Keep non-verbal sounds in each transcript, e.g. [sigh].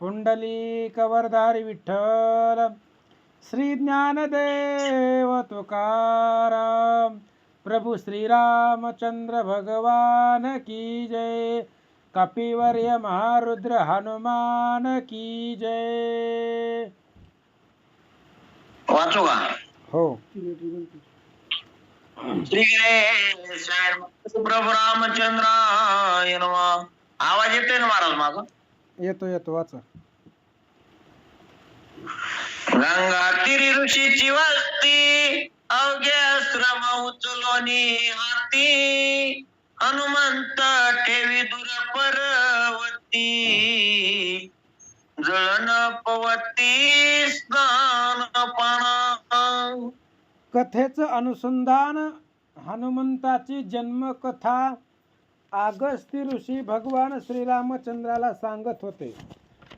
पुंडलिक वरदारी विठ्ठल। श्री ज्ञानदेव तुकाराम। प्रभू श्रीरामचंद्र भगवान की जय। कपिवर्य महारुद्र हनुमान की जय। वाचू का? हो। श्री गणेश प्रभू रामचंद्राय आवाज येतोय ना महाराज माझा? येतो येतो वाचा. गंगा तिरी ऋषीची वस्ती अवघ्या श्रम उचलोनी हाती. हनुमंत ठेवी दूर परवती. जळण पवती स्नान पाणा कथेचं अनुसंधान हनुमंताची जन्मकथा आगस्ती ऋषी भगवान श्रीरामचंद्राला सांगत होते.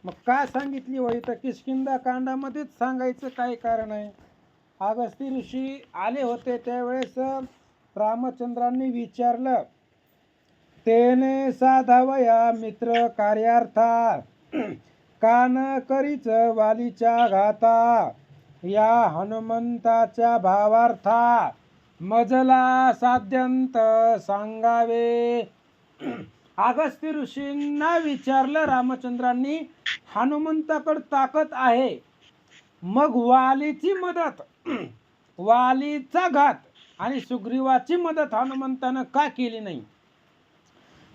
मग काय सांगितली होई तर किशकिंदा कांडामध्येच सांगायचं काय कारण आहे? आगस्ती ऋषी आले होते त्यावेळेस रामचंद्रांनी विचारलं तेने साधावया मित्र कार्यार्था कान करीच वालीच्या घाता या हनुमंताच्या भावार्था मजला साध्यंत सांगावे अगस्त्य ऋषींना विचारलं रामचंद्रांनी हनुमंताकडे ताकद आहे. मग वालीची मदत वालीचा घात आणि सुग्रीवाची मदत हनुमंतानं का केली नाही?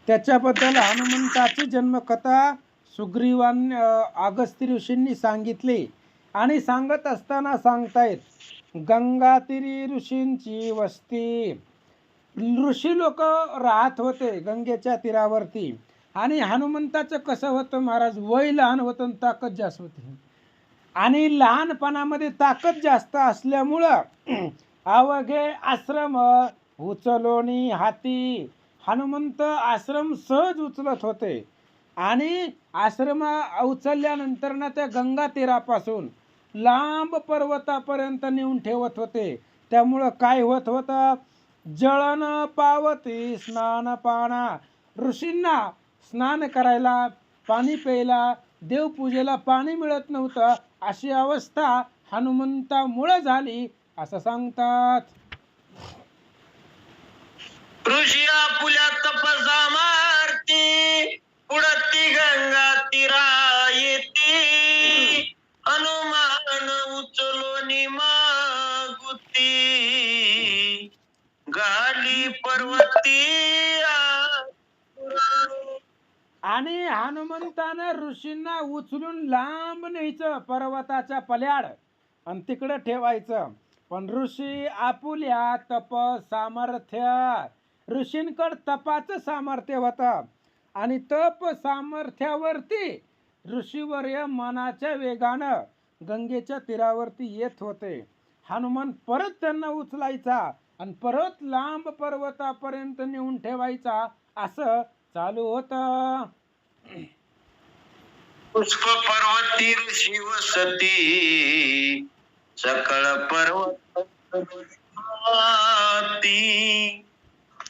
त्याच्याबद्दल हनुमंताची जन्मकथा सुग्रीवान अगस्ती ऋषींनी सांगितली आणि सांगत असताना सांगतायत गंगातिरी ऋषींची वस्ती ऋषी लोक राहत होते गंगेच्या तीरावरती. आणि हनुमंताचं कसं होतं महाराज? वय लहान होतं आणि ताकद जास्त होती. आणि लहानपणामध्ये ताकद जास्त असल्यामुळं अवघे आश्रम उचलोनी हाती. हनुमंत आश्रम सहज उचलत होते. आणि आश्रम उचलल्यानंतर ना त्या गंगा तीरापासून लांब पर्वतापर्यंत नेऊन ठेवत होते. त्यामुळं काय होत होतं? जळन पावती स्नान पाना. ऋषींना स्नान करायला पाणी प्यायला देवपूजेला पाणी मिळत नव्हतं. अशी अवस्था हनुमंतामुळं झाली असं सांगतात. ऋषी उचलून लांब न्यायचं पर्वताच्या पल्याड. आणि तिकडं ठेवायचं. पण ऋषी आपुल्या तप सामर्थ्य. ऋषींकड तपाचं सामर्थ्य होतं. आणि तप सामर्थ्यावरती ऋषीवर्य मनाच्या वेगानं गंगेच्या तीरावरती येत होते. हनुमान परत त्यांना उचलायचा आणि परत लांब पर्वतापर्यंत नेऊन ठेवायचा असं चालू होतं. पुष्प पर्वती शिव सती सकळ पर्वती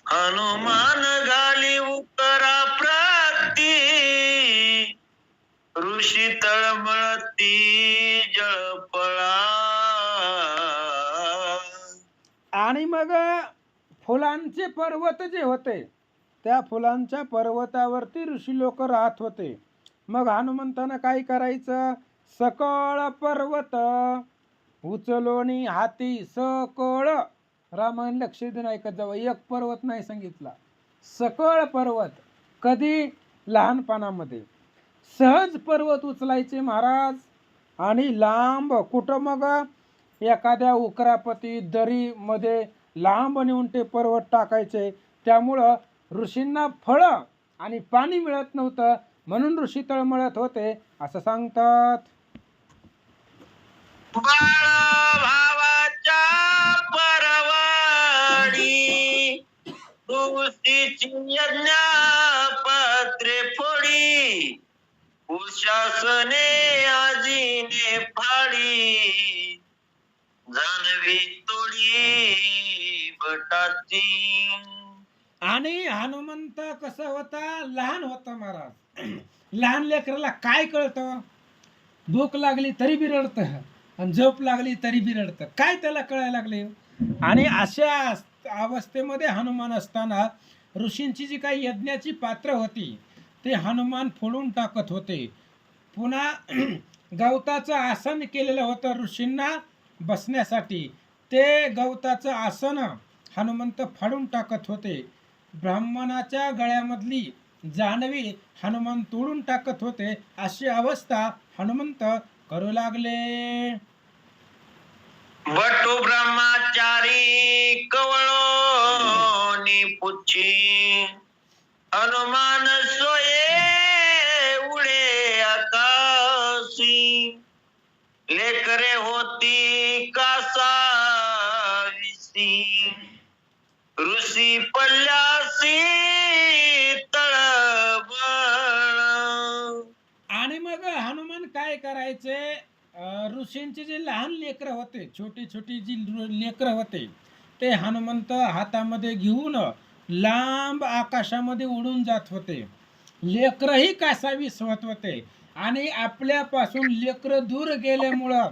हनुमान गाली उकरा प्राती ऋषी तळमळती जळपळा आणि मग फुलांचे पर्वत जे होते त्या फुलांच्या पर्वतावरती ऋषी लोक राहत होते. मग हनुमंतानं काय करायचं? सकळ पर्वत उचलोनी हाती सकळ. रामायण लक्ष देऊन ऐकत जावं एक पर्वत नाही सांगितला. सकळ पर्वत कधी? लहानपणामध्ये. सहज पर्वत उचलायचे महाराज. आणि लांब कुठं मग? एखाद्या उकरापती दरीमध्ये लांब नेऊन ते पर्वत टाकायचे. त्यामुळं ऋषींना फळं आणि पाणी मिळत नव्हतं. म्हणून ऋषी तळमळत होते असं सांगतात. बाळ भावाच्या परवाडी पत्रे फोडी उशासने आजीने फाडी. जानवी तोडी बटाची आणि हनुमंत कसा होता? लहान होता महाराज. [clears throat] लहान लेकराला काय कळतं? भूक लागली तरी बी रडतं आणि झोप लागली तरी बी रडतं काय त्याला कळायला लागले? आणि अशा अवस्थेमध्ये हनुमान असताना ऋषींची जी काही यज्ञाची पात्र होती ते हनुमान फोडून टाकत होते. पुन्हा [clears throat] गवताचं आसन केलेलं होतं ऋषींना बसण्यासाठी. ते गवताचं आसन हनुमंत फाडून टाकत होते. ब्राह्मणाच्या गळ्यामधली जानवी हनुमान तोडून टाकत होते अशी अवस्था हनुमंत करू लागले. बटू ब्रह्माचारी कवळो पुच्छी हनुमान सोये उडे आकाशी. लेकरे होती कासाविसी. ऋषी पल्ल्यासी आणि मग हनुमान काय करायचे? अं, ऋषींचे जे लहान लेकरं होते छोटी छोटी जी लेकरं होते ते हनुमंत हातामध्ये घेऊन लांब आकाशामध्ये उडून जात होते. लेकरंही कासावीस होत होते. आणि आपल्यापासून लेकरं दूर गेल्यामुळं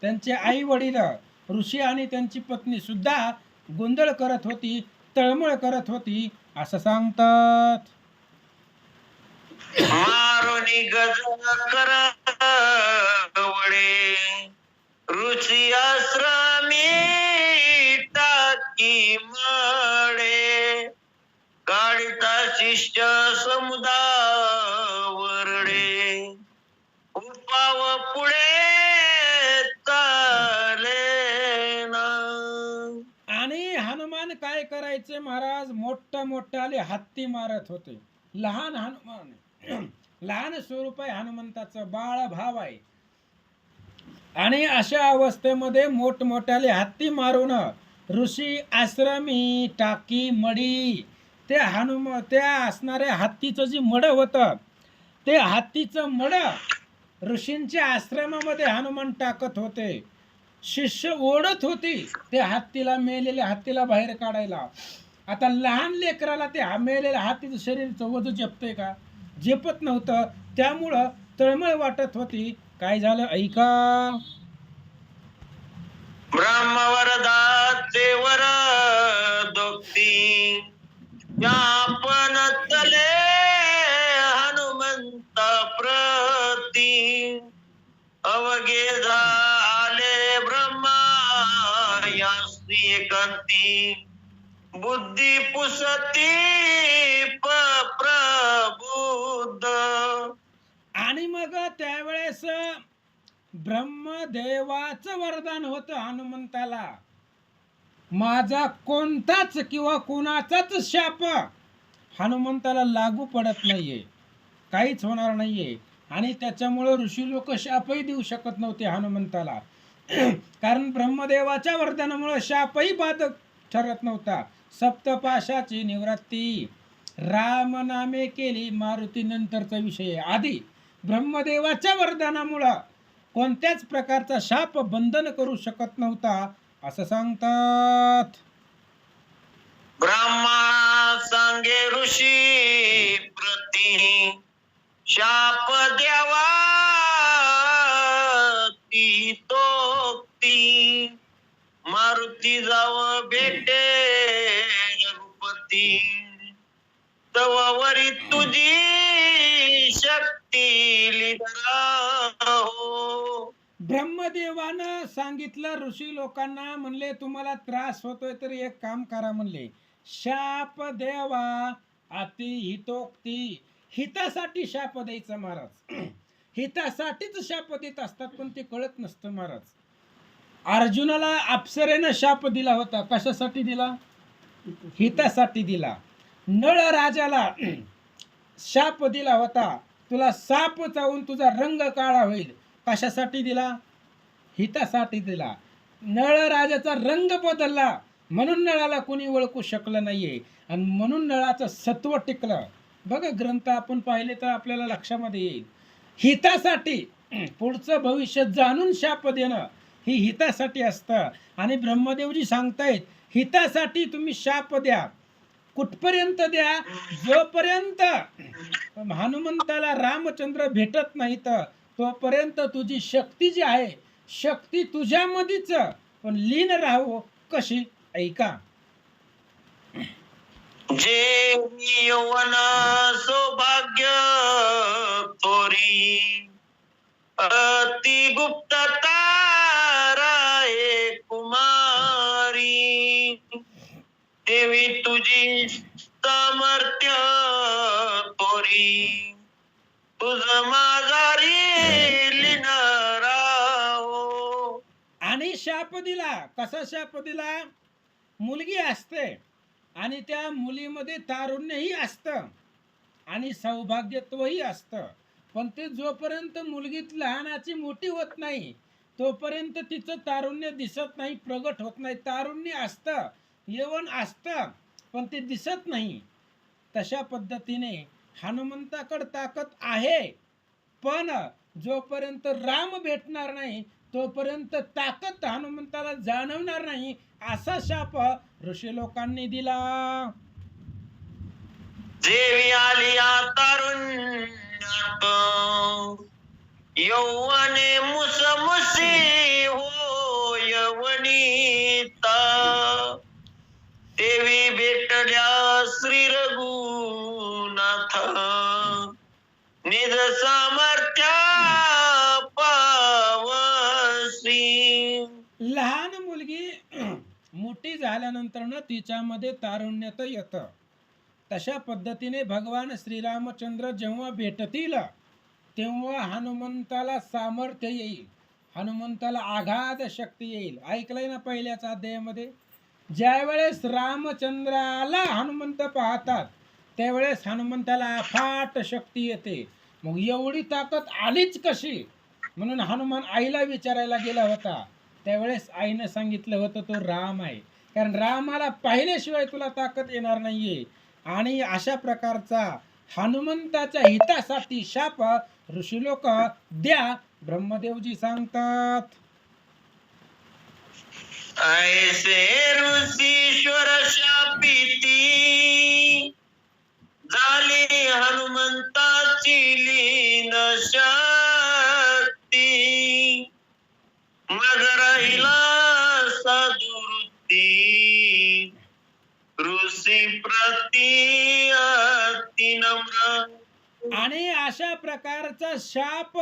त्यांचे आई वडील ऋषी आणि त्यांची पत्नी सुद्धा गोंधळ करत होती तळमळ करत होती असं सांगतात. मारुनी गज कर रुची आश्रमी टाकी मळे काढता शिष्य समुदावरडे उपाव पुढे करायचे महाराज मोठ्या मोठ्याले हत्ती मारत होते. लहान हनुमान [clears throat] लहान स्वरूप आहे हनुमंताचं बाळ भाव आहे. आणि अशा अवस्थेमध्ये मोठमोठ्याले हत्ती मारून ऋषी आश्रमी टाकी मडी ते हनुम त्या असणाऱ्या हत्तीचं जे मड होतं ते हत्तीचं मड ऋषींच्या आश्रमामध्ये हनुमान टाकत होते. शिष्य ओढत होती. ते हत्तीला मेलेल्या हत्तीला बाहेर काढायला. आता लहान लेकराला ते हा मेलेल्या हत्तीचं शरीर वजन झेपतंय का? झेपत नव्हतं. त्यामुळं तळमळ वाटत होती. काय झालं? ऐका. ब्रह्मवरदाचे वर दोक्ती. यापन तले हनुमंत प्रती. अवघे यास्ती एकांती बुद्धी पुसती प- प्रबुद्ध. आणि मग त्यावेळेस ब्रह्मदेवाचं वरदान होतं हनुमंताला. माझा कोणताच किंवा कोणाचाच शाप हनुमंताला लागू पडत नाहीये. काहीच होणार नाहीये. आणि त्याच्यामुळं ऋषी लोक शापही देऊ शकत नव्हते हनुमंताला. कारण ब्रह्मदेवाच्या वरदानामुळं शापही बाधक ठरत नव्हता. सप्तपाशाची निवृत्ती. रामनामे केली मारुती नंतरचा विषय. आधी ब्रह्मदेवाच्या वरदानामुळं कोणत्याच प्रकारचा शाप बंधन करू शकत नव्हता असं सांगतात. ब्रह्मा सांगे ऋषी प्रती शाप द्यावा तो तोक्ती मारुती जाव भेटे रघुपती. तवावरी तुझी शक्ती लिधरा हो ब्रह्मदेवानं सांगितलं ऋषी लोकांना म्हणले तुम्हाला त्रास होतोय तर एक काम करा म्हणले. शाप देवा अति हितोक्ती. हितासाठी शाप द्यायचा महाराज. [clears throat] हितासाठीच शाप देत असतात पण ते कळत नसतं महाराज. अर्जुनाला अप्सरेनं शाप दिला होता. कशासाठी दिला? हितासाठी दिला. नळ राजाला [clears throat] शाप दिला होता. तुला साप चावून तुझा रंग काळा होईल. कशासाठी दिला? हितासाठी दिला. नळ राजाचा रंग बदलला. म्हणून नळाला कोणी ओळखू शकलं नाहीये. आणि म्हणून नळाचं सत्व टिकलं. बघा ग्रंथ आपण पाहिले तर आपल्याला लक्षामध्ये येईल. हितासाठी [clears throat] पुढचं भविष्य जाणून शाप देणं. हे हितासाठी असतं. आणि ब्रह्मदेवजी सांगतायत हितासाठी तुम्ही शाप द्या. कुठपर्यंत द्या? जोपर्यंत हनुमंताला रामचंद्र भेटत नाहीत तोपर्यंत तुझी शक्ती जी आहे शक्ती तुझ्यामध्येच. पण लीन राहो कशी? ऐका. जे यवन सौभाग्य तोरी अति गुप्तता देवी तुझी सामर्थ्य तोरी तुझ माझारी हो. आणि शाप दिला. कसा शाप दिला? मुलगी असते आणि त्या मुलीमध्ये तारुण्यही असतं आणि सौभाग्यत्वही असतं. पण ते जोपर्यंत मुलगीत लहानाची मोठी होत नाही तोपर्यंत तिचं तारुण्य दिसत नाही प्रगट होत नाही. तारुण्य असतं यवन असतं पण ते दिसत नाही. तशा पद्धतीने हनुमंताकडं ताकद आहे. पण जोपर्यंत राम भेटणार नाही तोपर्यंत ताकद हनुमंताला जाणवणार नाही असा शाप ऋषी लोकांनी दिला. देवी आली यौवने मुसमुसी हो यवनीता देवी भेटल्या श्री रघुनाथ. निज सामर्थ्या पावसी. लहान मुलगी [clears throat] मोठी झाल्यानंतर ना तिच्यामध्ये तारुण्यात येतं. तशा पद्धतीने भगवान श्रीरामचंद्र जेव्हा भेटतील तेव्हा हनुमंताला सामर्थ्य येईल. हनुमंताला आघात शक्ती येईल. ऐकलंय ना पहिल्याच अध्यायामध्ये? ज्यावेळेस रामचंद्राला हनुमंत पाहतात त्यावेळेस हनुमंताला अफाट शक्ती येते. मग एवढी ताकद आलीच कशी? म्हणून हनुमान आईला विचारायला गेला होता. त्यावेळेस आईनं सांगितलं होतं तो राम आहे. कारण रामाला पाहिल्याशिवाय तुला ताकद येणार नाहीये. आणि अशा प्रकारचा हनुमंताच्या हितासाठी शाप ऋषी लोक द्या ब्रह्मदेवजी सांगतात. ऐसे ऋषीश्वर शापिती झाली हनुमंत अशा प्रकारचा शाप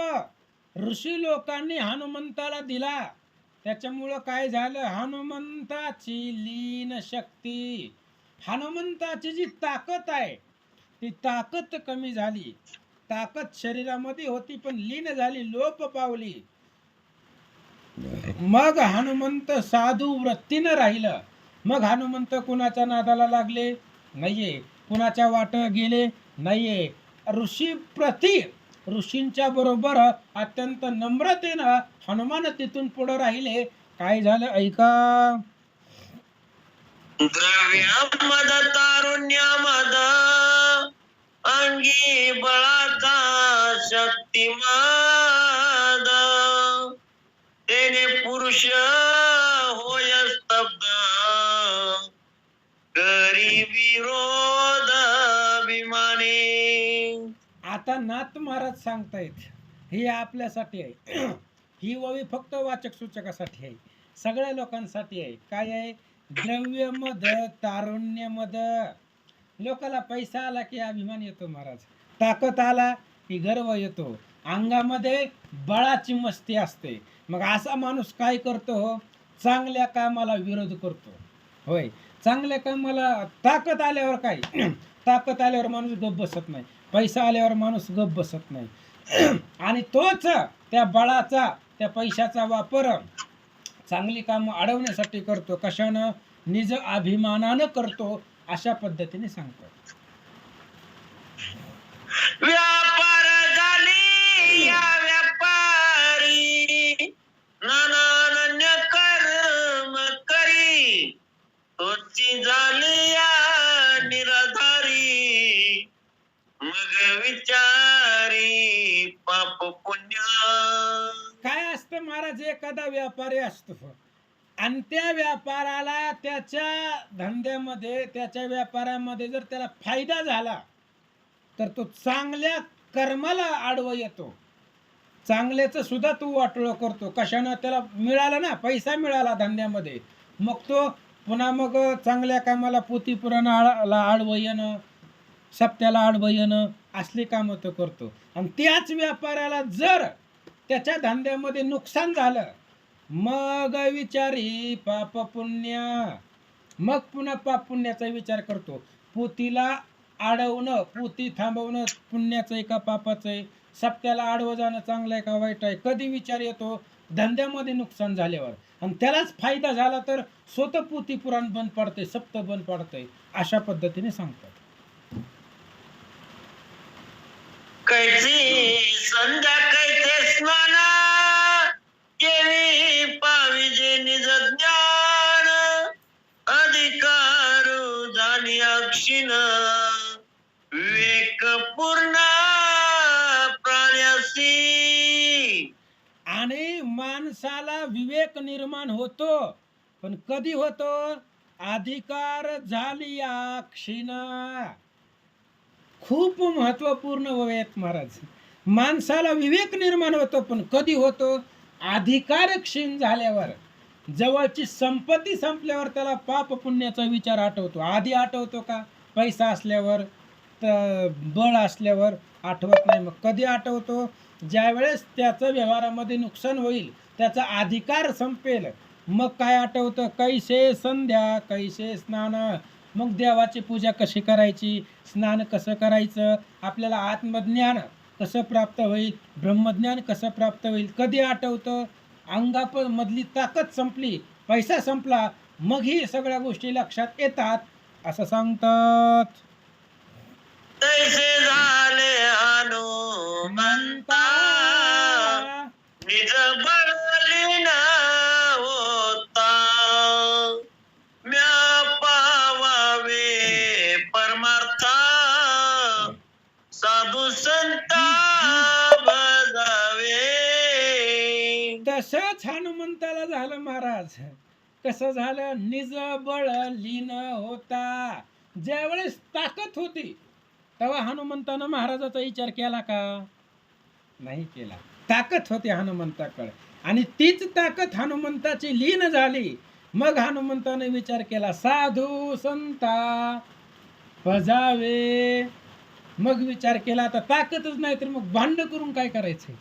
ऋषी लोकांनी हनुमंताला दिला. त्याच्यामुळं काय झालं? हनुमंताची लीन शक्ती हनुमंताची जी ताकद आहे ती ताकद कमी झाली. ताकद शरीरामध्ये होती पण लीन झाली लोप पावली. मग हनुमंत साधू वृत्तीनं राहिलं. मग हनुमंत कुणाच्या नादाला लागले? नाहीये. कुणाच्या वाट गेले? नाहीये. ऋषी प्रति ऋषींच्या बरोबर अत्यंत नम्रतेनं हनुमान तिथून पुढे राहिले. काय झालं? ऐका. द्रव्यामद तारुण्यामद अंगी बळाचा शक्तिमाद तेने पुरुष होय स्तब्ध करी विरोध आता नाथ महाराज सांगतायत हे आपल्यासाठी आहे. [clears throat] ही ओवी फक्त वाचक सूचकासाठी आहे. सगळ्या लोकांसाठी आहे. काय आहे? द्रव्य मद तारुण्य मद लोकाला पैसा आला की अभिमान येतो महाराज. ताकद आला की गर्व येतो. अंगामध्ये बळाची मस्ती असते. मग असा माणूस काय करतो? हो चांगल्या कामाला विरोध करतो. होय. चांगल्या कामाला ताकद आल्यावर काय? [clears throat] ताकद आल्यावर माणूस गप बसत नाही. पैसा आल्यावर माणूस गप बसत नाही. [clears throat] आणि तोच त्या बळाचा त्या पैशाचा वापर चांगली कामं अडवण्यासाठी करतो. कशानं? निज अभिमानानं करतो अशा पद्धतीने सांगतो. व्यापार झाली या व्यापारी. नानान्य कर्म करी. तोची झाली या विचारी पाप पुण्य. काय असतं महाराज? एखादा व्यापारी असतो. आणि त्या व्यापाराला त्याच्या धंद्यामध्ये त्याच्या व्यापारामध्ये जर त्याला फायदा झाला तर तो चांगल्या कर्माला आडवं येतो. चांगल्याचं सुद्धा तू वाटोळं करतो. कशानं? त्याला मिळालं ना पैसा मिळाला धंद्यामध्ये. मग तो पुन्हा मग चांगल्या कामाला पोती पुराणाला आडवं येणं सप्त्याला आडवं येणं असली कामं तो करतो. आणि त्याच व्यापाराला जर त्याच्या धंद्यामध्ये नुकसान झालं मग विचारी पाप पुण्य. मग पुन्हा पाप पुण्याचा विचार करतो. पोतीला अडवणं पोती थांबवणं पुण्याचं आहे का पापाचं आहे? सप्त्याला आडवं जाणं चांगलं आहे का वाईट आहे? कधी विचार येतो? धंद्यामध्ये नुकसान झाल्यावर. आणि त्यालाच फायदा झाला तर स्वतः पोती पुराण बंद पडते सप्त बंद पडतंय अशा पद्धतीने सांगतात. कैची संध्या कैचे स्नान. केवी पाविजे निज ज्ञान. अधिकार झाली अक्षिण. विवेक पूर्ण प्राण्यासी. आणि माणसाला विवेक निर्माण होतो. पण कधी होतो? अधिकार झाली क्षीण खूप महत्त्वपूर्ण आहेत महाराज. माणसाला विवेक निर्माण होतो पण कधी होतो? अधिकार क्षीण झाल्यावर. जवळची संपत्ती संपल्यावर त्याला पाप पुण्याचा विचार आठवतो. आधी आठवतो का? पैसा असल्यावर तर बळ असल्यावर आठवत नाही. मग कधी आठवतो? ज्यावेळेस त्याचं व्यवहारामध्ये नुकसान होईल त्याचा अधिकार संपेल. मग काय आठवतं? कैसे संध्या कैसे स्नान? मग देवाची पूजा कशी करायची? स्नान कसं करायचं? आपल्याला आत्मज्ञान कसं प्राप्त होईल? ब्रह्मज्ञान कसं प्राप्त होईल? कधी आठवतं? अंगाप मधली ताकद संपली पैसा संपला मग ही सगळ्या गोष्टी लक्षात येतात असं सांगतात. हनुमंताला झालं महाराज. कसं झालं? निज बळ लीन होता. ज्यावेळेस ताकद होती तेव्हा हनुमंतानं महाराजाचा विचार केला का? नाही केला. ताकद होती हनुमंताकडे. आणि तीच ताकद हनुमंताची लीन झाली. मग हनुमंताने विचार केला साधू संता पजावे. मग विचार केला आता ताकदच नाही तर मग भांडण करून काय करायचंय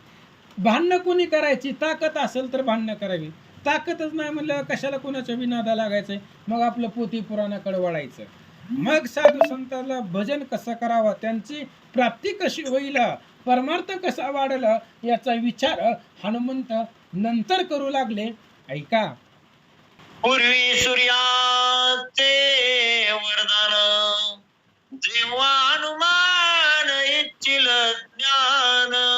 भांडणं कोणी करायची? ताकद असेल तर भांडणं करावी. ताकदच नाही म्हणलं कशाला कोणाच्या विनादा लागायचंय? मग आपलं पोती पुराणाकडे वळायचं. मग साधू संतांना भजन कसं करावं? त्यांची प्राप्ती कशी होईल? परमार्थ कसा वाढला? याचा विचार हनुमंत नंतर करू लागले. ऐका. पूर्वी सूर्याचे वरदान जेव्हा हनुमान इच्छिल ज्ञान.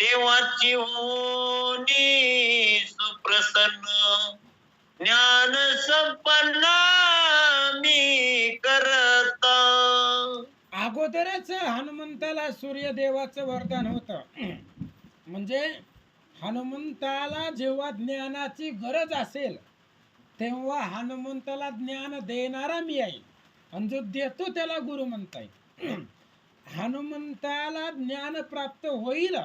देवाची होनी सुप्रसन्न. ज्ञान संपन्न मी करता. अगोदरच हनुमंताला सूर्यदेवाचं वरदान होतं. म्हणजे हनुमंताला जेव्हा ज्ञानाची गरज असेल तेव्हा हनुमंताला ज्ञान देणारा मी आहे. आणि जो देतो त्याला गुरु म्हणता येईल हनुमंताला ज्ञान प्राप्त होईल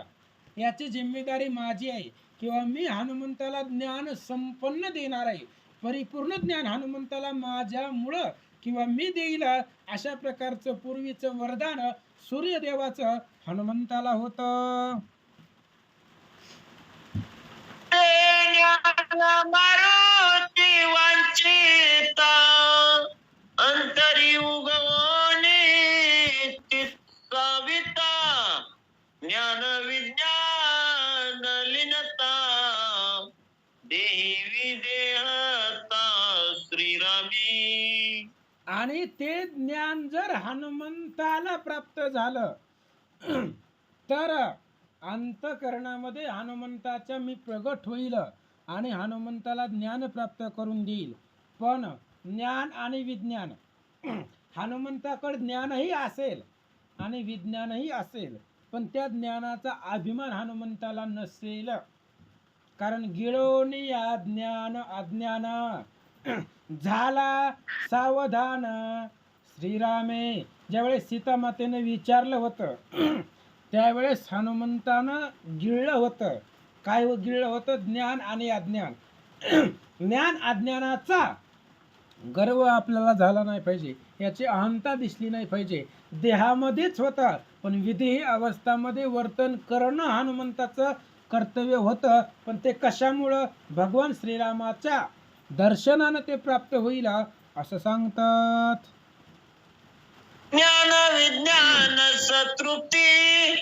याची जिम्मेदारी माझी आहे. किंवा मी हनुमंताला ज्ञान संपन्न देणार आहे. परिपूर्ण ज्ञान हनुमंताला माझ्यामुळं किंवा मी देईल अशा प्रकारचं पूर्वीचं वरदान सूर्यदेवाचं हनुमंताला होतं. अंतरी उगवणे ज्ञान विज्ञान आणि ते ज्ञान जर हनुमंताला प्राप्त झालं [clears throat] तर अंतकरणामध्ये हनुमंताच्या मी प्रगट होईल आणि हनुमंताला ज्ञान प्राप्त करून देईल. पण ज्ञान आणि विज्ञान [clears throat] हनुमंताकडे ज्ञानही असेल आणि विज्ञानही असेल पण त्या ज्ञानाचा अभिमान हनुमंताला नसेल. कारण गिळोनी ज्ञान अज्ञान झाला सावधान. श्रीरामे ज्यावेळेस सीतामातेने विचारलं होतं त्यावेळेस हनुमंतानं गिळलं होतं. काय व गिळलं होतं? ज्ञान आणि अज्ञान. ज्ञान अज्ञानाचा गर्व आपल्याला झाला नाही पाहिजे. याची अहंता दिसली नाही पाहिजे. देहामध्येच होता पण विधी अवस्थामध्ये वर्तन करणं हनुमंताचं कर्तव्य होतं. पण ते कशामुळं? भगवान श्रीरामाच्या दर्शनानं ते प्राप्त होईल असं सांगतात. ज्ञान विज्ञान सतृप्ती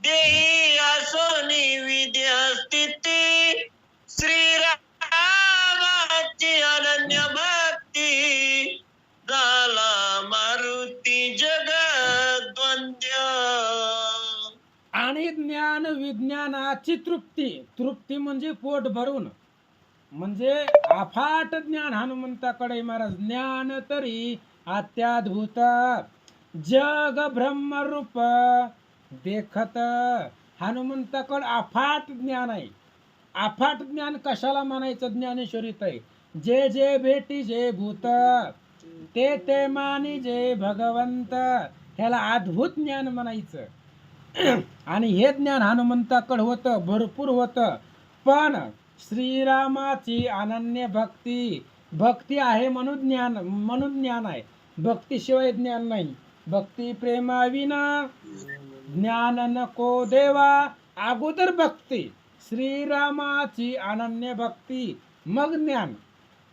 देही असोनी विद्या स्थिती श्रीरामाची अनन्य भक्ती झाला मारुती जगद्वंद्य. आणि ज्ञान विज्ञानाची तृप्ती तृप्ती म्हणजे पोट भरून. म्हणजे अफाट ज्ञान हनुमंताकडे महाराज ज्ञान तरी अत्याद्भुत. जग ब्रह्मरूप देखत हनुमंताकडे अफाट ज्ञान आहे. अफाट ज्ञान कशाला म्हणायचं? ज्ञानेश्वरीत आहे जे जे भेटी जे भूत ते ते मानी जे भगवंत. ह्याला अद्भुत ज्ञान म्हणायचं. [clears throat] आणि हे ज्ञान हनुमंताकडे होतं भरपूर होतं. पण श्रीरामाची अनन्य भक्ती. भक्ती आहे म्हणून ज्ञान म्हणून ज्ञान आहे. भक्तीशिवाय ज्ञान नाही. भक्ती प्रेमाविना ज्ञान नको देवा. अगोदर भक्ती. श्रीरामाची अनन्य भक्ती. मग ज्ञान.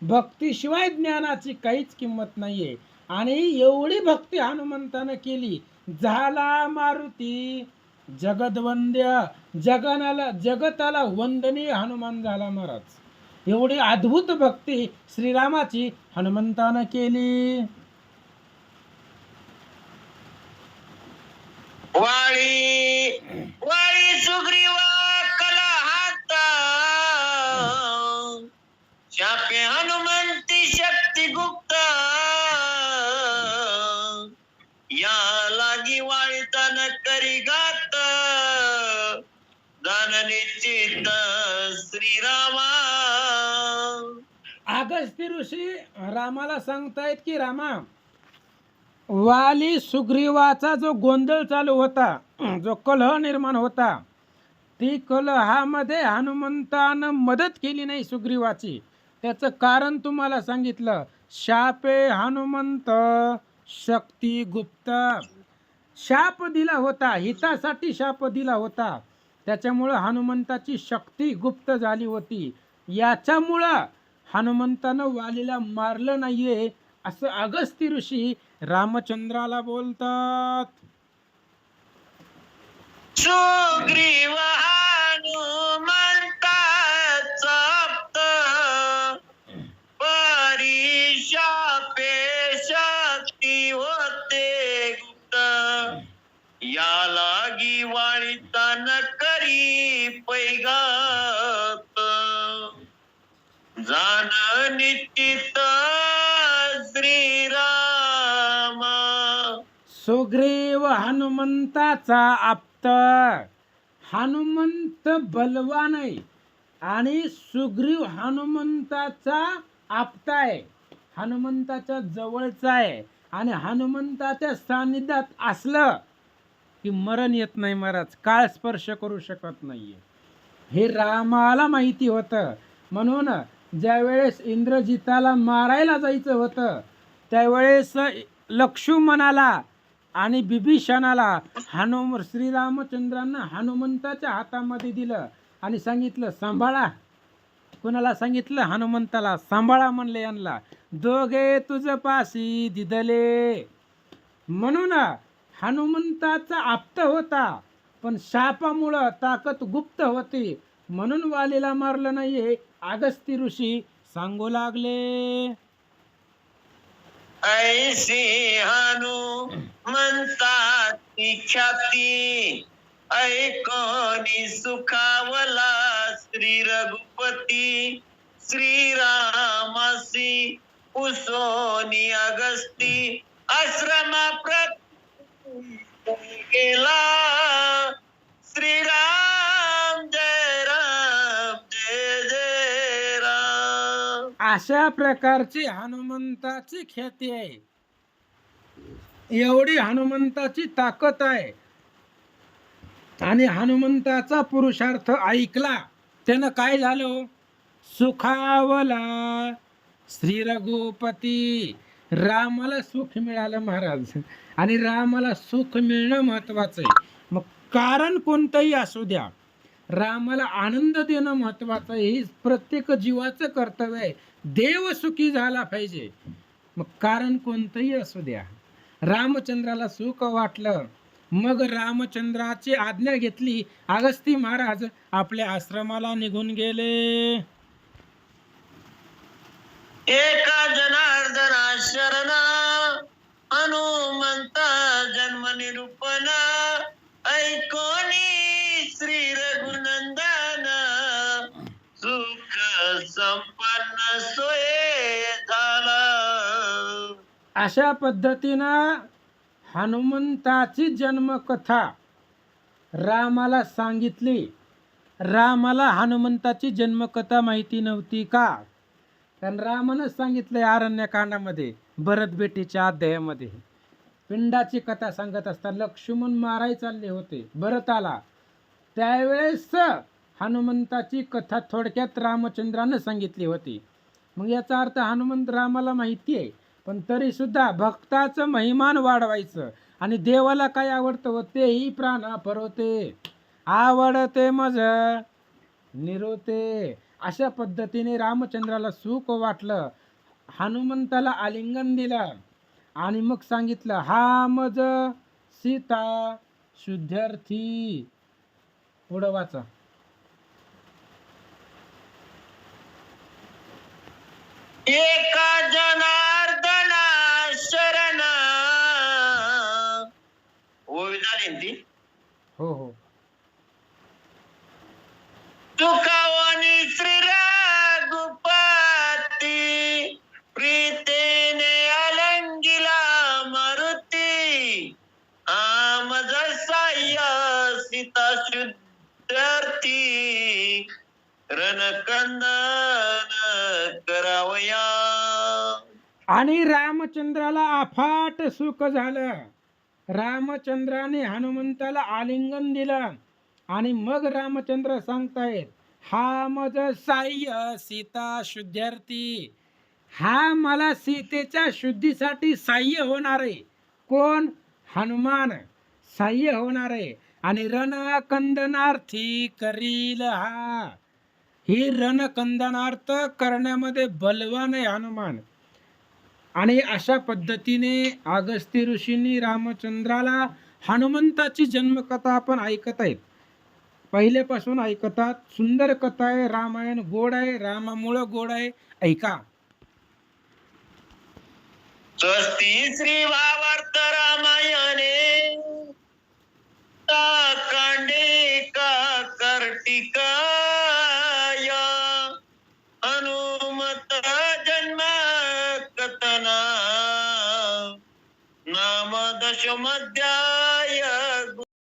भक्तीशिवाय ज्ञानाची काहीच किंमत नाहीये. आणि एवढी भक्ती हनुमंतानं केली. झाला मारुती. जगदवंद्या जगनाला जगताला वंदनीय हनुमान झाला महाराज. एवढी अद्भुत भक्ती श्रीरामाची हनुमंतानं केली. वाळी वाळी सुग्रीवा कला हाता. शापे हनुमंती शक्ती गुप्ता दान श्रीरामा. ऋषी रामाला सांगतायत की रामा वाली सुग्रीवाचा जो गोंधळ चालू होता जो कलह निर्माण होता ती कलहामध्ये हनुमंतानं मदत केली नाही सुग्रीवाची. त्याचं कारण तुम्हाला सांगितलं. शापे हनुमंत शक्ती गुप्त. शाप दिला होता हितासाठी शाप दिला होता. त्याच्यामुळं हनुमंताची शक्ती गुप्त झाली होती. याच्यामुळं हनुमंतानं वालीला मारलं नाहीये असं अगस्ती ऋषी रामचंद्राला बोलतात. सुग्रीव हनुमंताचा शक्ती होते गुप्त। याला वैगात. जाण निश्चित श्रीराम. सुग्रीव हनुमंताचा आप्त. हनुमंत बलवान आहे आणि सुग्रीव हनुमंताचा आप्त आहे. हनुमंताच्या जवळचा आहे आणि हनुमंताच्या सानिध्यात असलं की मरण येत नाही महाराज. काळ स्पर्श करू शकत नाहीये. हे रामाला माहिती होतं. म्हणून ज्यावेळेस इंद्रजिताला मारायला जायचं होतं त्यावेळेस लक्ष्मणाला आणि बिभीषणाला हनुम श्रीरामचंद्रांना हनुमंताच्या हातामध्ये दिलं आणि सांगितलं सांभाळा. कुणाला सांगितलं? हनुमंताला. सांभाळा म्हणले यांना. दोघे तुझ पासी दिदले. म्हणून हनुमंताचा आप्त होता. पण शापामुळं ताकद गुप्त होती. म्हणून वालीला मारलं नाहीये. अगस्ती ऋषी सांगू लागले. ऐसे हनु म्हणतात ख्याती. ऐकोनी सुखावला श्री रघुपती. श्रीरामासी उसोनी अगस्ती. आश्रमा केला श्रीराम जय राम जय अशा प्रकारची हनुमंताची ख्याती आहे. एवढी हनुमंताची ताकद आहे. आणि हनुमंताचा पुरुषार्थ ऐकला त्यानं काय झालं? सुखावला. श्री रघुपती रामाला सुख मिळालं महाराज. आणि रामाला सुख मिळणं महत्वाचं आहे. मग कारण कोणतंही असू द्या रामाला आनंद देणं महत्वाचं आहे. हे प्रत्येक जीवाचं कर्तव्य आहे. देव सुखी झाला पाहिजे. मग कारण कोणतंही असू द्या रामचंद्राला सुख वाटलं मग रामचंद्राची आज्ञा घेतली. अगस्ती महाराज आपल्या आश्रमाला निघून गेले. एका जनार्दना शरण हनुमंता जन्म निरूपण ऐकोनी श्री रघुनंदन सुख संपन्न सोय झाला. अशा पद्धतीनं हनुमंताची जन्मकथा रामाला सांगितली. रामाला हनुमंताची जन्मकथा माहिती नव्हती का? कारण रामानंच सांगितलंय अरण्यकांडामध्ये भरत बेटीच्या अध्यायामध्ये. पिंडाची कथा सांगत असताना लक्ष्मण माराय चालले होते भरत आला त्यावेळेस हनुमंताची कथा थोडक्यात रामचंद्रानं सांगितली होती. मग याचा अर्थ हनुमंत रामाला माहिती आहे पण तरी सुद्धा भक्ताचं महिमान वाढवायचं आणि देवाला काय आवडतं व तेही प्राण फरवते आवडते मज निरोते. अशा पद्धतीने रामचंद्राला सुख वाटलं. हनुमंताला आलिंगन दिलं आणि मग सांगितलं हा मज सीता शुद्धार्थी पुढं वाचा. एका जनार्दना शरण. ओवी झाली ती? हो हो. तुकावनी रणकंदन करावया. आणि रामचंद्राला अफाट सुख झालं. रामचंद्राने हनुमंताला आलिंगन दिलं. आणि मग रामचंद्र सांगतायत हा मज साह्य सीता शुद्धार्थी हा मला सीतेच्या शुद्धीसाठी साह्य होणार आहे. कोण? हनुमान. साह्य होणार आहे. आणि रणकंदनार्थी करील हा. ही रणकंदनार्थ करण्यामध्ये बलवान आहे हनुमान. आणि अशा पद्धतीने आगस्ती ऋषींनी रामचंद्राला हनुमंताची जन्मकथा आपण ऐकत आहेत. पहिल्यापासून ऐकतात सुंदर कथा आहे रामायण गोड आहे रामामुळं गोड आहे. ऐका. स्वस्ती श्री भावार्थ रामायणे कांडे का कर्टिका your mother.